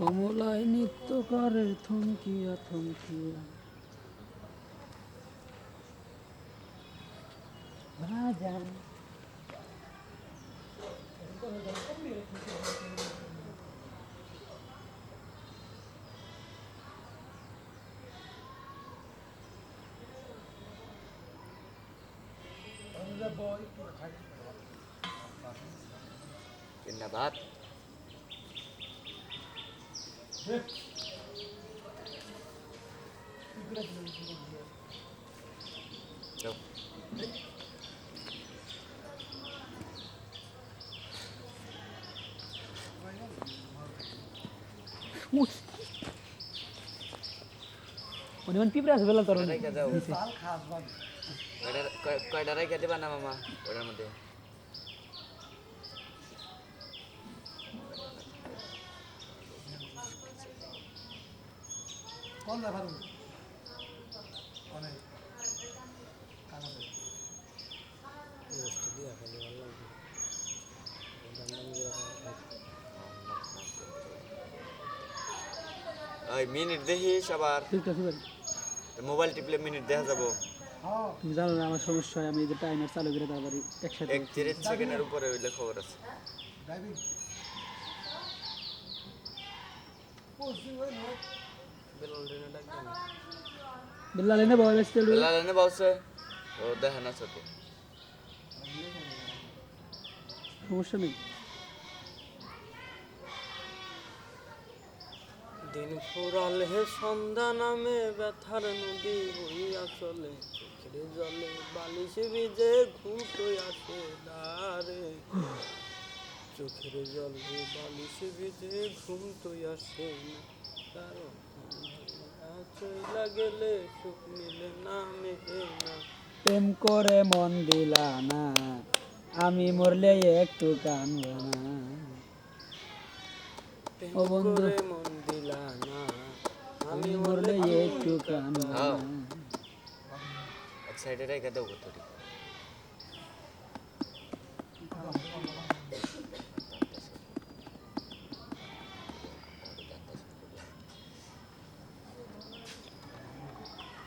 কমলায় নৃত্য করে থমকিয়া থমকিয়া। ভাত যাও। মানে মানে পিঁপড়ে আছে বেলা তোর কয়টা- কয়- কয়টা রেখে দেবা না মামা? ওটার মধ্যে। ওই মিনিট দেখিস আবার। মোবাইল টিপলে মিনিট দেখা যাব। তুমি জানো না আমার সমস্যা হয় আমি এই যে টাইমার চালু করে তারপরে একসাথে একত্রিশ সেকেন্ডের উপরে হইলে খবর আছে। বিল্লাল বলছে ও দেখে না চোখে সমস্যা নেই দিন ফুরালে হে সন্ধ্যা নামে ব্যথার নদী বইয়া চলে চোখের জলে বালিশে ভিজে ঘুটো আসে দারে চোখের জলে বালিশে ভিজে ঘুম তো আসে না কারণ চইলা গেলে সুখ মিলে না মেলে না প্রেম করে মন দিলা না আমি মরলে একটু কানব না। ও বন্ধু। মন দিলা না আমি মরলে একটু কানব না। আচ্ছা এটা সাইডে রেখে দেবো তোর